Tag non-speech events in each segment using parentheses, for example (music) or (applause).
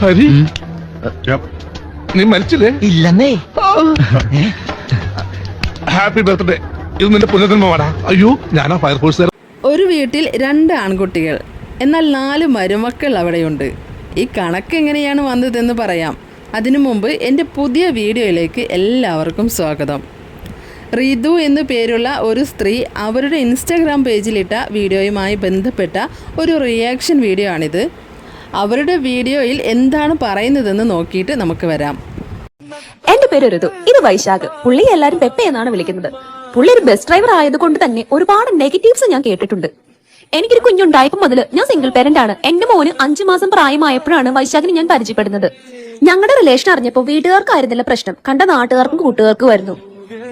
ഹരി? നീ മരിച്ചില്ലേ? ഇല്ലെന്നേ. Happy birthday ഇത് നിന്റെ പുനർജന്മമാടാ. അയ്യോ ഞാനാ ഫയർഫോഴ്സ് ഒരു വീട്ടിൽ രണ്ട് ആൺകുട്ടികൾ. എന്നാൽ നാല് മരുമക്കൾ അവിടെയുണ്ട്. ഈ കണക്ക് എങ്ങനെയാണ് വന്നതെന്ന് പറയാം. അതിനു മുമ്പ് എന്റെ പുതിയ വീഡിയോയിലേക്ക് എല്ലാവർക്കും സ്വാഗതം. റിതു എന്നു പേരുള്ള ഒരു സ്ത്രീ അവരുടെ ഇൻസ്റ്റാഗ്രാം പേജിലിട്ട വീഡിയോയുമായി ബന്ധപ്പെട്ട ഒരു റിയാക്ഷൻ വീഡിയോ ആണിത്. അവരുടെ വീഡിയോയിൽ എന്താണ് പറയുന്നതെന്ന് നോക്കിയിട്ട് നമുക്ക് വരാം. എന്റെ പേര് ഋതു. ഇത് വൈശാഖ്. പുള്ളി എല്ലാരും പെപ്പ എന്നാണ് വിളിക്കുന്നത്. പുള്ളി ഒരു ബസ് ഡ്രൈവർ ആയതുകൊണ്ട് തന്നെ ഒരുപാട് നെഗറ്റീവ്സ് ഞാൻ കേട്ടിട്ടുണ്ട്. എനിക്കൊരു കുഞ്ഞുണ്ടായപ്പോൾ മുതൽ ഞാൻ സിംഗിൾ പേരന്റ് ആണ്. എന്റെ മോന് അഞ്ചു മാസം പ്രായമായപ്പോഴാണ് വൈശാഖിനെ ഞാൻ പരിചയപ്പെടുന്നത്. ഞങ്ങളുടെ റിലേഷൻ അറിഞ്ഞപ്പോൾ വീട്ടുകാർക്കായിരുന്നില്ല പ്രശ്നം. കണ്ട നാട്ടുകാർക്കും കൂട്ടുകാർക്കും വരുന്നു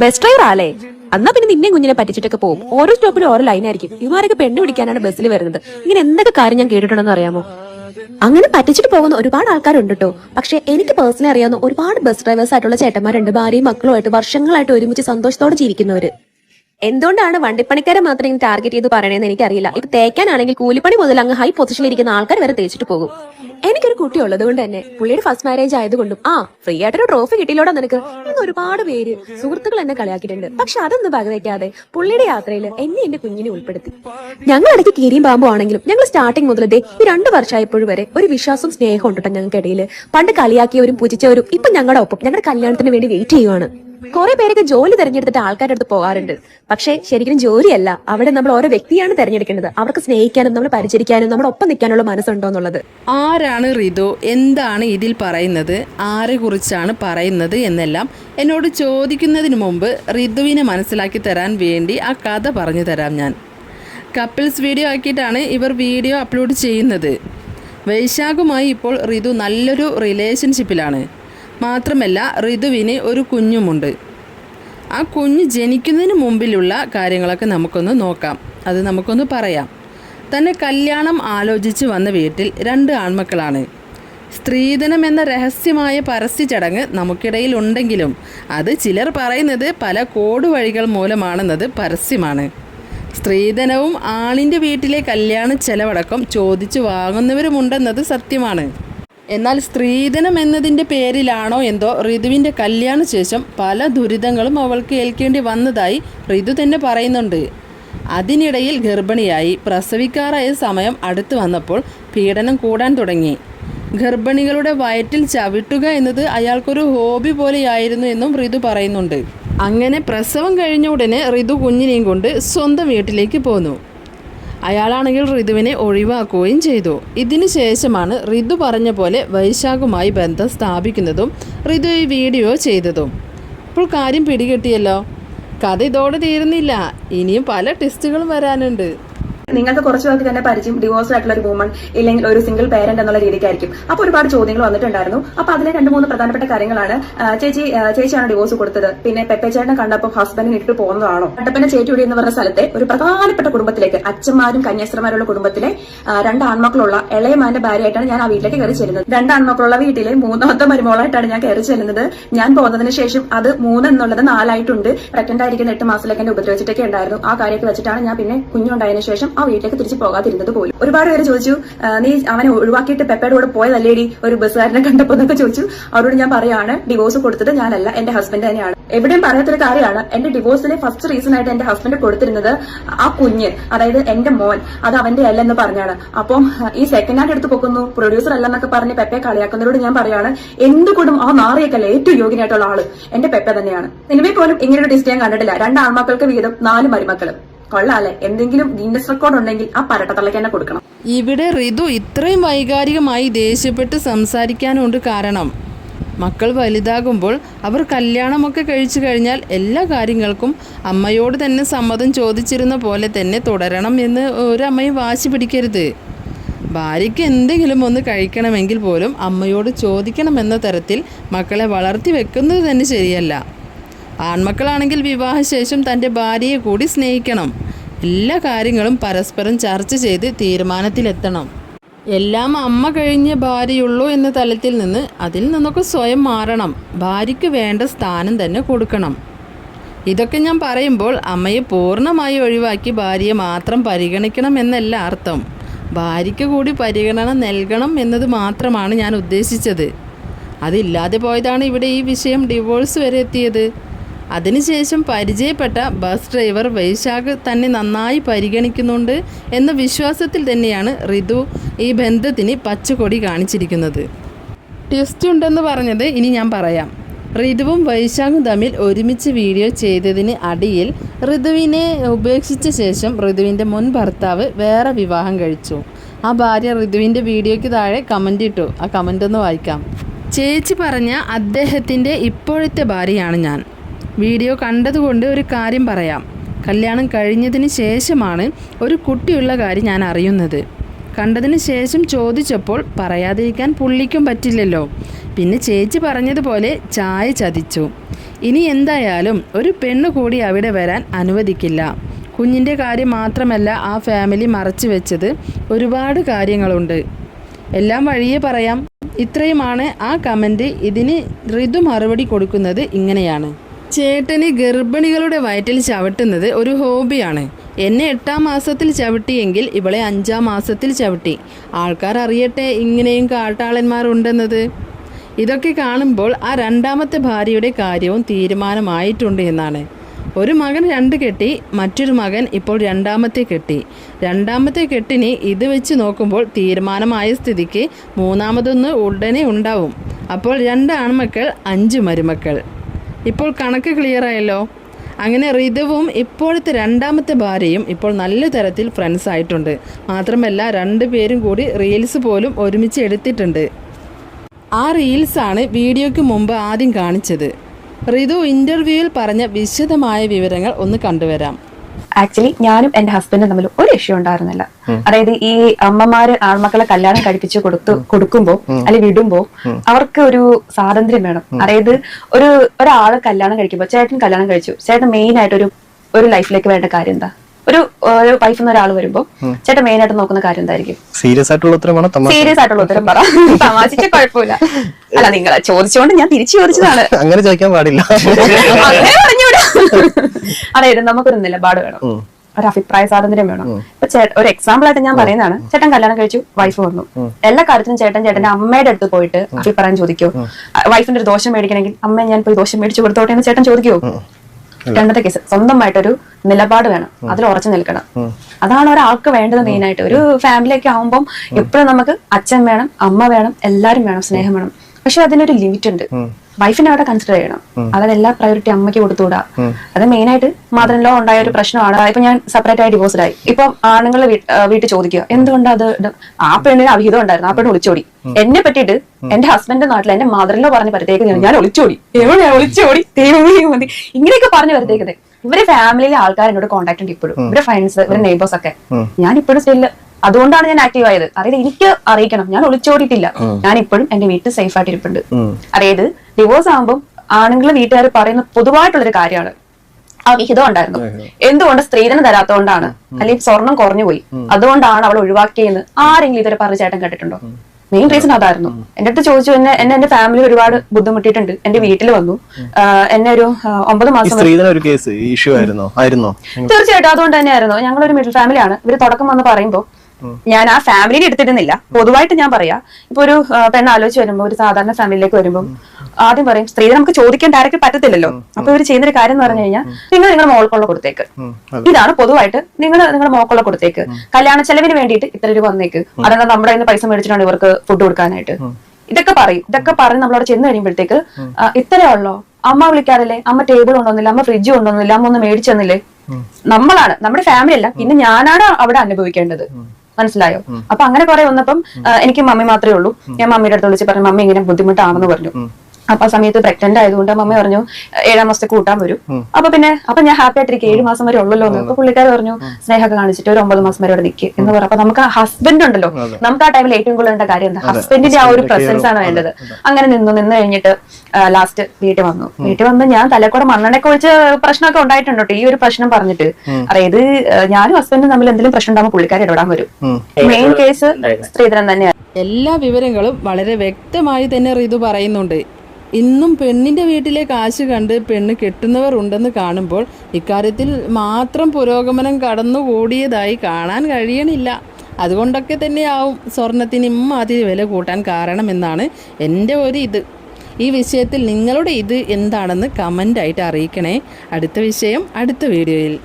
ബസ് ഡ്രൈവർ ആലേ എന്നാ പിന്നെ നിന്നെ കുഞ്ഞിനെ പറ്റിച്ചിട്ടൊക്കെ പോകും ഓരോ സ്റ്റോപ്പിലും ഓരോ ലൈനായിരിക്കും ഇവരൊക്കെ പെണ്ണ് പിടിക്കാനാണ് ബസ്സിൽ വരുന്നത്. ഇങ്ങനെ എന്തൊക്കെ കാര്യം ഞാൻ കേട്ടിട്ടുണ്ടെന്ന് അറിയാമോ? അങ്ങനെ പറ്റിച്ചിട്ട് പോകുന്ന ഒരുപാട് ആൾക്കാരുണ്ട് കേട്ടോ പക്ഷെ എനിക്ക് പേഴ്സണലി അറിയാവുന്ന ഒരുപാട് ബസ് ഡ്രൈവേഴ്സ് ആയിട്ടുള്ള ചേട്ടന്മാരുണ്ട്. ഭാര്യയും മക്കളുമായിട്ട് വർഷങ്ങളായിട്ട് ഒരുമിച്ച് സന്തോഷത്തോടെ ജീവിക്കുന്നവര്. എന്തുകൊണ്ടാണ് വണ്ടിപ്പണിക്കാരെ മാത്രം ഇങ്ങനെ ടാർഗറ്റ് ചെയ്ത് പറയണതെന്ന് എനിക്കറിയില്ല. ഇപ്പൊ തേക്കാനാണെങ്കിൽ കൂലിപ്പണി മുതൽ അങ്ങ് ഹൈ പൊസിഷനിൽ ഇരിക്കുന്ന ആൾക്കാർ വരെ തേച്ചിട്ട് പോകും. എനിക്കൊരു കുട്ടി ഉള്ളത് കൊണ്ട് തന്നെ പുള്ളിയുടെ ഫസ്റ്റ് മാരേജ് ആയതുകൊണ്ടും ആ ഫ്രീ ആയിട്ടൊരു ട്രോഫി കിട്ടിയില്ലോടാ നിനക്ക്. എന്ന് ഒരുപാട് പേര് സുഹൃത്തുക്കൾ എന്നെ കളിയാക്കിയിട്ടുണ്ട്. പക്ഷെ അതൊന്നും പകവയ്ക്കാതെ പുള്ളിയുടെ യാത്രയിൽ എന്നെ എന്റെ കുഞ്ഞിനെ ഉൾപ്പെടുത്തി. ഞങ്ങൾ ഇടയ്ക്ക് കീരിയും പാമ്പോ ആണെങ്കിലും ഞങ്ങൾ സ്റ്റാർട്ടിങ് മുതലേ ഈ രണ്ട് വർഷമായപ്പോഴും വരെ ഒരു വിശ്വാസവും സ്നേഹവും ഉണ്ടോ ഞങ്ങൾക്കിടയിൽ പണ്ട് കളിയാക്കിയവരും പൂജിച്ചവരും ഇപ്പൊ ഞങ്ങളുടെ ഒപ്പം ഞങ്ങളുടെ കല്യാണത്തിന് വേണ്ടി വെയിറ്റ് ചെയ്യുവാണ്. കുറെ പേരൊക്കെ ജോലി തിരഞ്ഞെടുത്തിട്ട് ആൾക്കാരുടെ അടുത്ത് പോകാറുണ്ട്. പക്ഷേ ശരിക്കും ജോലിയല്ല. അവിടെ നമ്മൾ ഓരോ വ്യക്തിയാണ് തെരഞ്ഞെടുക്കേണ്ടത്. അവർക്ക് സ്നേഹിക്കാനും നമ്മൾ പരിചരിക്കാനും നമ്മുടെ ഒപ്പം നിൽക്കാനുള്ള മനസ്സുണ്ടോ എന്നുള്ളത്. ആരാണ് റിതു? എന്താണ് ഇതിൽ പറയുന്നത്? ആരെ കുറിച്ചാണ് പറയുന്നത് എന്നെല്ലാം എന്നോട് ചോദിക്കുന്നതിന് മുമ്പ് റിതുവിനെ മനസ്സിലാക്കി തരാൻ വേണ്ടി ആ കഥ പറഞ്ഞു തരാം ഞാൻ. കപ്പിൾസ് വീഡിയോ ആക്കിയിട്ടാണ് ഇവർ വീഡിയോ അപ്ലോഡ് ചെയ്യുന്നത്. വൈശാഖുമായി ഇപ്പോൾ റിതു നല്ലൊരു റിലേഷൻഷിപ്പിലാണ് മാത്രമല്ല ഋതുവിന് ഒരു കുഞ്ഞുമുണ്ട്. ആ കുഞ്ഞ് ജനിക്കുന്നതിന് മുമ്പിലുള്ള കാര്യങ്ങളൊക്കെ നമുക്കൊന്ന് നോക്കാം. അത് നമുക്കൊന്ന് പറയാം. തന്നെ കല്യാണം ആലോചിച്ച് വന്ന വീട്ടിൽ രണ്ട് ആൺമക്കളാണ്. സ്ത്രീധനം എന്ന രഹസ്യമായ പരസ്യ ചടങ്ങ് നമുക്കിടയിൽ ഉണ്ടെങ്കിലും അത് ചിലർ പറയുന്നത് പല കോട് വഴികൾ മൂലമാണെന്നത് പരസ്യമാണ്. സ്ത്രീധനവും ആണിന്റെ വീട്ടിലെ കല്യാണ ചെലവടക്കം ചോദിച്ചു വാങ്ങുന്നവരുമുണ്ടെന്നത് സത്യമാണ്. എന്നാൽ സ്ത്രീധനം എന്നതിന്റെ പേരിലാണോ എന്തോ ഋതുവിന്റെ കല്യാണ ശേഷം പല ദുരിതങ്ങളും അവൾക്ക് ഏൽക്കേണ്ടി വന്നതായി ഋതു തന്നെ പറയുന്നുണ്ട്. അതിനിടയിൽ ഗർഭിണിയായി പ്രസവിക്കാറായ സമയം അടുത്തു വന്നപ്പോൾ പീഡനം കൂടാൻ തുടങ്ങി. ഗർഭിണികളുടെ വയറ്റിൽ ചവിട്ടുക എന്നത് അയാൾക്കൊരു ഹോബി പോലെയായിരുന്നു എന്നും ഋതു പറയുന്നുണ്ട്. അങ്ങനെ പ്രസവം കഴിഞ്ഞ ഉടനെ ഋതു കുഞ്ഞിനെയും കൊണ്ട് സ്വന്തം വീട്ടിലേക്ക് പോന്നു. അയാളാണെങ്കിൽ ഋതുവിനെ ഒഴിവാക്കുകയും ചെയ്തു. ഇതിനു ശേഷമാണ് ഋതു പറഞ്ഞ പോലെ വൈശാഖുമായി ബന്ധം സ്ഥാപിക്കുന്നതും ഋതു ഈ വീഡിയോ ചെയ്തതും. ഇപ്പോൾ കാര്യം പിടികിട്ടിയല്ലോ? കഥ ഇതോടെ തീരുന്നില്ല. ഇനിയും പല ടെസ്റ്റുകളും വരാനുണ്ട്. നിങ്ങൾക്ക് കുറച്ചു പേർക്ക് തന്നെ പരിചയം ഡിവോഴ്സ് ആയിട്ടുള്ള ഒരു വുമൺ ഇല്ലെങ്കിൽ ഒരു സിംഗിൾ പേരന്റ് എന്നുള്ള രീതിക്കായിരിക്കും. അപ്പൊ ഒരുപാട് ചോദ്യങ്ങൾ വന്നിട്ടുണ്ടായിരുന്നു. അപ്പൊ അതിലെ രണ്ട് മൂന്ന് പ്രധാനപ്പെട്ട കാര്യങ്ങളാണ്. ചേച്ചി ചേച്ചിയാണ് ഡിവോഴ്സ് കൊടുത്തത്. പിന്നെ പെപ്പേച്ചേട്ടനെ കണ്ടപ്പോൾ ഹസ്ബൻഡിന് ഇട്ട് പോകുന്നതാണോ? കട്ടപ്പന ചേറ്റുടി എന്ന് പറഞ്ഞ സ്ഥലത്തെ ഒരു പ്രധാനപ്പെട്ട കുടുംബത്തിലേക്ക് അച്ഛന്മാരും കന്യാസ്ത്രമാരുള്ള കുടുംബത്തിലെ രണ്ട് ആൺമക്കളുള്ള ഇളയമാന്റെ ഭാര്യയായിട്ടാണ് ഞാൻ ആ വീട്ടിലേക്ക് കയറി ചെല്ലുന്നത്. രണ്ട് ആൺമക്കളുള്ള വീട്ടിലെ മൂന്നാമത്തെ മരുമോളായിട്ടാണ് ഞാൻ കയറി ചെല്ലുന്നത്. ഞാൻ പോകുന്നതിന് ശേഷം അത് മൂന്നെന്നുള്ളത് നാലായിട്ടുണ്ട്. പ്രഗ്നന്റ് ആയിരിക്കുന്ന എട്ട് മാസത്തിലേക്ക് എന്നെ ഉപദ്രവിച്ചിട്ടൊക്കെ ഉണ്ടായിരുന്നു. ആ കാര്യമൊക്കെ വെച്ചിട്ടാണ് ഞാൻ പിന്നെ കുഞ്ഞുണ്ടായതിനു ശേഷം ആ വീട്ടിലേക്ക് തിരിച്ചു പോകാതിരുന്നത് പോലും. ഒരുപാട് പേര് ചോദിച്ചു നീ അവനെ ഒഴിവാക്കിയിട്ട് പെപ്പയുടെ കൂടെ പോയതല്ലേടി? ഒരു ബസ്സുകാരനെ കണ്ടപ്പോ എന്നൊക്കെ ചോദിച്ചു. അവരോട് ഞാൻ പറയാണ് ഡിവോഴ്സ് കൊടുത്തത് ഞാനല്ല എന്റെ ഹസ്ബൻഡ് തന്നെയാണ്. എവിടെയും പറയാത്തൊരു കാര്യമാണ് എന്റെ ഡിവോഴ്സിലെ ഫസ്റ്റ് റീസൺ ആയിട്ട് എന്റെ ഹസ്ബൻഡ് കൊടുത്തിരുന്നത് ആ കുഞ്ഞ് അതായത് എന്റെ മോൻ അത് അവന്റെ അല്ല എന്ന് പറഞ്ഞാണ്. അപ്പം ഈ സെക്കൻഡ് ഹാൻഡ് എടുത്ത് പൊക്കുന്നു പ്രൊഡ്യൂസർ അല്ലെന്നൊക്കെ പറഞ്ഞ് പെപ്പയെ കളിയാക്കുന്നവരോട് ഞാൻ പറയാണ് എന്തുകൊണ്ടും ആ നാറിയൊക്കെ ഏറ്റവും യോഗ്യനായിട്ടുള്ള ആൾ എന്റെ പെപ്പ തന്നെയാണ്. സിനിമയിൽ പോലും ഇങ്ങനെ ഒരു ഡിസ്റ്റ് ഞാൻ കണ്ടിട്ടില്ല. രണ്ട് ആൺമക്കൾക്ക് വീതം നാല് മരുമക്കളും. കൊള്ളാല്ലേ? എന്തെങ്കിലും ഗീനസ് റെക്കോർഡ് ഉണ്ടെങ്കിൽ ആ പരട്ടത്തള്ളയ്ക്ക് തന്നെ കൊടുക്കണം. ഇവിടെ ഋതു ഇത്രയും വൈകാരികമായി ദേഷ്യപ്പെട്ട് സംസാരിക്കാനുണ്ട് കാരണം മക്കൾ വലുതാകുമ്പോൾ അവർ കല്യാണമൊക്കെ കഴിച്ചു കഴിഞ്ഞാൽ എല്ലാ കാര്യങ്ങൾക്കും അമ്മയോട് തന്നെ സമ്മതം ചോദിച്ചിരുന്ന പോലെ തന്നെ തുടരണം എന്ന് ഒരമ്മയും വാശി പിടിക്കരുത്. ഭാര്യയ്ക്ക് എന്തെങ്കിലും ഒന്ന് കഴിക്കണമെങ്കിൽ പോലും അമ്മയോട് ചോദിക്കണമെന്ന തരത്തിൽ മക്കളെ വളർത്തി വെക്കുന്നത് തന്നെ ശരിയല്ല. ആൺമക്കളാണെങ്കിൽ വിവാഹശേഷം തന്റെ ഭാര്യയെ കൂടി സ്നേഹിക്കണം. എല്ലാ കാര്യങ്ങളും പരസ്പരം ചർച്ച ചെയ്ത് തീരുമാനത്തിലെത്തണം. എല്ലാം അമ്മ കഴിഞ്ഞ ഭാര്യയുള്ളൂ എന്ന തലത്തിൽ നിന്ന് അതിൽ നിന്നൊക്കെ സ്വയം മാറണം. ഭാര്യയ്ക്ക് വേണ്ട സ്ഥാനം തന്നെ കൊടുക്കണം. ഇതൊക്കെ ഞാൻ പറയുമ്പോൾ അമ്മയെ പൂർണമായി ഒഴിവാക്കി ഭാര്യയെ മാത്രം പരിഗണിക്കണം എന്നല്ല അർത്ഥം. ഭാര്യയ്ക്ക് കൂടി പരിഗണന നൽകണം എന്നത് മാത്രമാണ് ഞാൻ ഉദ്ദേശിച്ചത്. അതില്ലാതെ പോയതാണ് ഇവിടെ ഈ വിഷയം ഡിവോഴ്സ് വരെ എത്തിയത്. അതിനുശേഷം പരിചയപ്പെട്ട ബസ് ഡ്രൈവർ വൈശാഖ് തന്നെ നന്നായി പരിഗണിക്കുന്നുണ്ട് എന്ന വിശ്വാസത്തിൽ തന്നെയാണ് ഋതു ഈ ബന്ധത്തിന് പച്ചക്കൊടി കാണിച്ചിരിക്കുന്നത്. ട്വിസ്റ്റ് ഉണ്ടെന്ന് പറഞ്ഞത് ഇനി ഞാൻ പറയാം. ഋതുവും വൈശാഖും തമ്മിൽ ഒരുമിച്ച് വീഡിയോ ചെയ്തതിന് അടിയിൽ ഋതുവിനെ ഉപേക്ഷിച്ച ശേഷം ഋതുവിന്റെ മുൻ ഭർത്താവ് വേറെ വിവാഹം കഴിച്ചു. ആ ഭാര്യ ഋതുവിന്റെ വീഡിയോയ്ക്ക് താഴെ കമന്റ് ഇട്ടു. ആ കമന്റ് ഒന്ന് വായിക്കാം. ചേച്ചി പറഞ്ഞ അദ്ദേഹത്തിന്റെ ഇപ്പോഴത്തെ ഭാര്യയാണ് ഞാൻ. വീഡിയോ കണ്ടതുകൊണ്ട് ഒരു കാര്യം പറയാം. കല്യാണം കഴിഞ്ഞതിന് ശേഷമാണ് ഒരു കുട്ടിയുള്ള കാര്യം ഞാൻ അറിയുന്നത്. കണ്ടതിന് ശേഷം ചോദിച്ചപ്പോൾ പറയാതിരിക്കാൻ പുള്ളിക്കും പറ്റില്ലല്ലോ. പിന്നെ ചേച്ചി പറഞ്ഞതുപോലെ ചായ ചതിച്ചു. ഇനി എന്തായാലും ഒരു പെണ്ണ് കൂടി അവിടെ വരാൻ അനുവദിക്കില്ല. കുഞ്ഞിന്റെ കാര്യം മാത്രമല്ല ആ ഫാമിലി മറച്ചു വെച്ചത് ഒരുപാട് കാര്യങ്ങളുണ്ട്. എല്ലാം വഴിയേ പറയാം. ഇത്രയുമാണ് ആ കമന്റ്. ഇതിന് ഋതു മറുപടി കൊടുക്കുന്നത് ഇങ്ങനെയാണ്. ചേട്ടന് ഗർഭിണികളുടെ വയറ്റിൽ ചവിട്ടുന്നത് ഒരു ഹോബിയാണ്. എന്നെ എട്ടാം മാസത്തിൽ ചവിട്ടിയെങ്കിൽ ഇവളെ അഞ്ചാം മാസത്തിൽ ചവിട്ടി. ആൾക്കാർ അറിയട്ടെ ഇങ്ങനെയും കാട്ടാളന്മാരുണ്ടെന്നത്. ഇതൊക്കെ കാണുമ്പോൾ ആ രണ്ടാമത്തെ ഭാര്യയുടെ കാര്യവും തീരുമാനമായിട്ടുണ്ട് എന്നാണ്. ഒരു മകൻ രണ്ട് കെട്ടി മറ്റൊരു മകൻ ഇപ്പോൾ രണ്ടാമത്തെ കെട്ടി. രണ്ടാമത്തെ കെട്ടിന് ഇത് വെച്ച് നോക്കുമ്പോൾ തീരുമാനമായ സ്ഥിതിക്ക് മൂന്നാമതൊന്ന് ഉടനെ ഉണ്ടാവും. അപ്പോൾ രണ്ട് ആൺമക്കൾ അഞ്ച് മരുമക്കൾ. ഇപ്പോൾ കണക്ക് ക്ലിയർ ആയല്ലോ. അങ്ങനെ റിതുവും ഇപ്പോഴത്തെ രണ്ടാമത്തെ ഭാര്യയും ഇപ്പോൾ നല്ല തരത്തിൽ ഫ്രണ്ട്സ് ആയിട്ടുണ്ട്. മാത്രമല്ല രണ്ടുപേരും കൂടി റീൽസ് പോലും ഒരുമിച്ച് എടുത്തിട്ടുണ്ട്. ആ റീൽസാണ് വീഡിയോയ്ക്ക് മുമ്പ് ആദ്യം കാണിച്ചത്. റിതു ഇന്റർവ്യൂവിൽ പറഞ്ഞ വിശദമായ വിവരങ്ങൾ ഒന്ന് കണ്ടുവരാം. ആക്ച്വലി ഞാനും എന്റെ ഹസ്ബൻഡും തമ്മിൽ ഒരു ഇഷ്യൂ ഉണ്ടായിരുന്നില്ല. അതായത് ഈ അമ്മമാര് ആൺമക്കളെ കല്യാണം കഴിപ്പിച്ച് കൊടുത്തു കൊടുക്കുമ്പോ അല്ലെങ്കിൽ വിടുമ്പോ അവർക്ക് ഒരു സ്വാതന്ത്ര്യം വേണം. അതായത് ഒരു ഒരാൾ കല്യാണം കഴിക്കുമ്പോ ചേട്ടൻ കല്യാണം കഴിച്ചു. ചേട്ടൻ മെയിൻ ആയിട്ട് ഒരു ഒരു ലൈഫിലേക്ക് വേണ്ട കാര്യം എന്താ? ഒരു ഒരു വൈഫ് എന്ന ഒരാൾ വരുമ്പോ ചേട്ടൻ മെയിൻ ആയിട്ട് നോക്കുന്ന കാര്യം എന്തായിരിക്കും? സീരിയസ് ആയിട്ടുള്ള ഉത്തരമാണ് സീരിയസ് ആയിട്ടുള്ള ഉത്തരം പറ. തമാശിച്ച കുഴപ്പമില്ല. അല്ല നിങ്ങളെ ചോദിച്ചുകൊണ്ട് ഞാൻ തിരിച്ചു ചോദിച്ചതാണ്. (laughs) അങ്ങനെ ചോദിക്കാൻ പാടില്ല. (laughs) അതായത് നമുക്കൊരു നിലപാട് വേണം. ഒരു അഭിപ്രായ സ്വാതന്ത്ര്യം വേണം. ഇപ്പൊ ഒരു എക്സാമ്പിൾ ആയിട്ട് ഞാൻ പറയുന്നതാണ്. ചേട്ടൻ കല്യാണം കഴിച്ചു വൈഫ് വന്നു. എല്ലാ കാര്യത്തിനും ചേട്ടൻ ചേട്ടന്റെ അമ്മയുടെ അടുത്ത് പോയിട്ട് അഭിപ്രായം ചോദിക്കോ. വൈഫിന്റെ ഒരു ദോഷം മേടിക്കണമെങ്കിൽ അമ്മ ഞാൻ പോയി ദോഷം മേടിച്ചു കൊടുത്തോട്ടെ എന്ന് ചേട്ടൻ ചോദിക്കോ. രണ്ടത്തെ കേസ് സ്വന്തമായിട്ടൊരു നിലപാട് വേണം. അതിൽ ഉറച്ചു നിൽക്കണം. അതാണ് ഒരാൾക്ക് വേണ്ടത് മെയിൻ ആയിട്ട്. ഒരു ഫാമിലി ഒക്കെ ആവുമ്പം എപ്പോഴും നമുക്ക് അച്ഛൻ വേണം അമ്മ വേണം എല്ലാരും വേണം സ്നേഹം വേണം. പക്ഷെ അതിനൊരു ലിമിറ്റ് ഉണ്ട്. വൈഫിനെ അവിടെ കൺസിഡർ ചെയ്യണം. അതായത് എല്ലാ പ്രയോറിറ്റി അമ്മയ്ക്ക് കൊടുത്തുകൂടാ. അത് മെയിൻ ആയിട്ട് മദർ ലോ ഉണ്ടായ ഒരു പ്രശ്നമാണ്. ഇപ്പൊ ഞാൻ സെപ്പറേറ്റ് ആയി ഡിവോഴ്സ്ഡ് ആയി. ഇപ്പൊ ആണുങ്ങൾ വീട്ടിൽ ചോദിക്കുക എന്തുകൊണ്ട് അത് ആ പെണ്ണിന് അവിഹിതം ഉണ്ടായിരുന്നു. ആ പെണ്ണ് ഒളിച്ചോടി. എന്നെ പറ്റിട്ട് എന്റെ ഹസ്ബൻഡിന്റെ നാട്ടിൽ എന്റെ മാതൃലോ പറഞ്ഞ് പരത്തേക്ക് ഞാൻ. ഒളിച്ചോടി. എവിടെ ഒളിച്ചോടി? ദൈവമേ മതി. ഇങ്ങനെയൊക്കെ പറഞ്ഞു വരത്തേക്കത് ഇവരെ ഫാമിലിയിലെ ആൾക്കാർ എന്നോട് കോൺടാക്ട് ഉണ്ട് ഇപ്പോഴും. ഇവരെ ഫ്രണ്ട്സ് ഇവരെ നെയ്ബേഴ്സ് ഒക്കെ. ഞാൻ ഇപ്പോഴും സ്റ്റിൽ അതുകൊണ്ടാണ് ഞാൻ ആക്റ്റീവ് ആയത്. അതായത് എനിക്ക് അറിയിക്കണം. ഞാൻ ഒളിച്ചോടിയിട്ടില്ല. ഞാൻ ഇപ്പോഴും എന്റെ വീട്ടിൽ സേഫ് ആയിട്ട് ഇരിപ്പുണ്ട് അതായത് ഡിവോഴ്സ് ആകുമ്പോൾ ആണുങ്ങൾ വീട്ടുകാർ പറയുന്ന പൊതുവായിട്ടുള്ളൊരു കാര്യമാണ്. ആ വിഹിതം ഉണ്ടായിരുന്നു എന്തുകൊണ്ട് സ്ത്രീധനം തരാത്തതുകൊണ്ടാണ് അല്ലെങ്കിൽ സ്വർണം കുറഞ്ഞു പോയി അതുകൊണ്ടാണ് അവൾ ഒഴിവാക്കിയെന്ന് ആരെങ്കിലും ഇതുവരെ പറഞ്ഞ ചേട്ടൻ കേട്ടിട്ടുണ്ടോ? മെയിൻ റീസൺ അതായിരുന്നു. എന്റെ അടുത്ത് ചോദിച്ചു എന്നെ എന്നെ എന്റെ ഫാമിലി ഒരുപാട് ബുദ്ധിമുട്ടിയിട്ടുണ്ട്. എന്റെ വീട്ടിൽ വന്നു. എന്നെ ഒരു ഒമ്പത് മാസം ഒരു കേസ് ഇഷ്യൂ ആയിരുന്നോ? ആയിരുന്നോ? തീർച്ചയായിട്ടും. അതുകൊണ്ട് തന്നെയായിരുന്നു. ഞങ്ങളൊരു മിഡിൽ ഫാമിലിയാണ് ഇവർ തുടക്കം വന്ന് പറയുമ്പോ ഞാൻ ആ ഫാമിലിയിൽ എടുത്തിരുന്നില്ല. പൊതുവായിട്ട് ഞാൻ പറയാ ഇപ്പൊ ഒരു പെണ്ണ് ആലോചിച്ച് വരുമ്പോ ഒരു സാധാരണ ഫാമിലിയിലേക്ക് വരുമ്പോൾ ആദ്യം പറയും സ്ത്രീ നമുക്ക് ചോദിക്കാൻ ഡയറക്റ്റ് പറ്റത്തില്ലല്ലോ. അപ്പൊ ഇവർ ചെയ്യുന്ന ഒരു കാര്യം എന്ന് പറഞ്ഞു കഴിഞ്ഞാൽ നിങ്ങൾ നിങ്ങളുടെ മോൾക്കുള്ള കൊടുത്തേക്ക്. ഇതാണ് പൊതുവായിട്ട് നിങ്ങൾ നിങ്ങളുടെ മോൾക്കുള്ള കൊടുത്തേക്ക്. കല്യാണ ചെലവിന് വേണ്ടിയിട്ട് ഇത്ര രൂപ വന്നേക്ക്. അതെന്താ നമ്മുടെ കയ്യിൽ പൈസ മേടിച്ചിട്ടാണ് ഇവർക്ക് ഫുഡ് കൊടുക്കാനായിട്ട്? ഇതൊക്കെ പറയും. ഇതൊക്കെ പറഞ്ഞ് നമ്മളവിടെ ചെന്ന് കഴിയുമ്പോഴത്തേക്ക് ഇത്രയുള്ളോ ഇത്രയേ ഉള്ളോ? അമ്മ വിളിക്കാറില്ലേ? അമ്മ ടേബിൾ കൊണ്ടുവന്നില്ല അമ്മ ഫ്രിഡ്ജ് കൊണ്ടുവന്നില്ല അമ്മ ഒന്ന് മേടിച്ചു തന്നില്ലേ? നമ്മളാണ് നമ്മുടെ ഫാമിലി അല്ല. പിന്നെ ഞാനാണ് അവിടെ അനുഭവിക്കേണ്ടത്. മനസ്സിലായോ? അപ്പൊ അങ്ങനെ കുറെ വന്നപ്പം എനിക്ക് മമ്മി മാത്രമേ ഉള്ളൂ. ഞാൻ മമ്മിയുടെ അടുത്ത് വിളിച്ച് പറഞ്ഞു മമ്മി ഇങ്ങനെ ബുദ്ധിമുട്ടാണെന്ന് പറഞ്ഞു. അപ്പൊ ആ സമയത്ത് പ്രഗ്നന്റ് ആയതുകൊണ്ട് അമ്മ പറഞ്ഞു ഏഴാം മാസത്തെ കൂട്ടാൻ വരും. അപ്പൊ പിന്നെ അപ്പൊ ഞാൻ ഹാപ്പി ആയിട്ടിരിക്കും ഏഴ് മാസം വരെ ഉള്ളല്ലോ എന്ന്. അപ്പൊ പുള്ളിക്കാർ പറഞ്ഞു സ്നേഹമൊക്കെ കാണിച്ചിട്ട് ഒരു ഒമ്പത് മാസം വരെ അവിടെ നിൽക്കുക എന്ന് പറഞ്ഞു. അപ്പൊ നമുക്ക് ഹസ്ബൻഡ് ഉണ്ടല്ലോ. നമുക്ക് ആ ടൈമിൽ ഏറ്റവും കൂടുതൽ ഉണ്ട കാര്യം എന്താ? ഹസ്ബൻഡിന്റെ ആ ഒരു പ്രസൻസ് ആണ് വേണ്ടത്. അങ്ങനെ നിന്നു നിന്ന് കഴിഞ്ഞിട്ട് ലാസ്റ്റ് വീട്ടിൽ വന്നു. വീട്ടിൽ വന്ന് ഞാൻ തലക്കൂടെ മണ്ണെണ്ണയൊക്കെ ഒഴിച്ച് പ്രശ്നമൊക്കെ ഉണ്ടായിട്ടുണ്ട് ഈ ഒരു പ്രശ്നം പറഞ്ഞിട്ട്. അതായത് ആ, ഞാനും ഹസ്ബൻഡും തമ്മിൽ എന്തെങ്കിലും പ്രശ്നം ഉണ്ടാകുമ്പോൾ പുള്ളിക്കാർ ഇടപെടാൻ വരും. മെയിൻ കേസ് സ്ത്രീധനം തന്നെയാണ്. എല്ലാ വിവരങ്ങളും വളരെ വ്യക്തമായി തന്നെ ഋതു പറയുന്നുണ്ട്. ഇന്നും പെണ്ണിന്റെ വീട്ടിലെ കാശ് കണ്ട് പെണ്ണ് കെട്ടുന്നവർ ഉണ്ടെന്ന് കാണുമ്പോൾ ഇക്കാര്യത്തിൽ മാത്രം പുരോഗമനം കടന്നുകൂടിയതായി കാണാൻ കഴിയണില്ല. അതുകൊണ്ടൊക്കെ തന്നെയാവും സ്വർണത്തിന് ഇമ്മാതിരി വില കൂട്ടാൻ കാരണമെന്നാണ് എന്റെ ഒരു ഇത്. ഈ വിഷയത്തിൽ നിങ്ങളുടെ ഇത് എന്താണെന്ന് കമന്റായിട്ട് അറിയിക്കണേ. അടുത്ത വിഷയം അടുത്ത വീഡിയോയിൽ.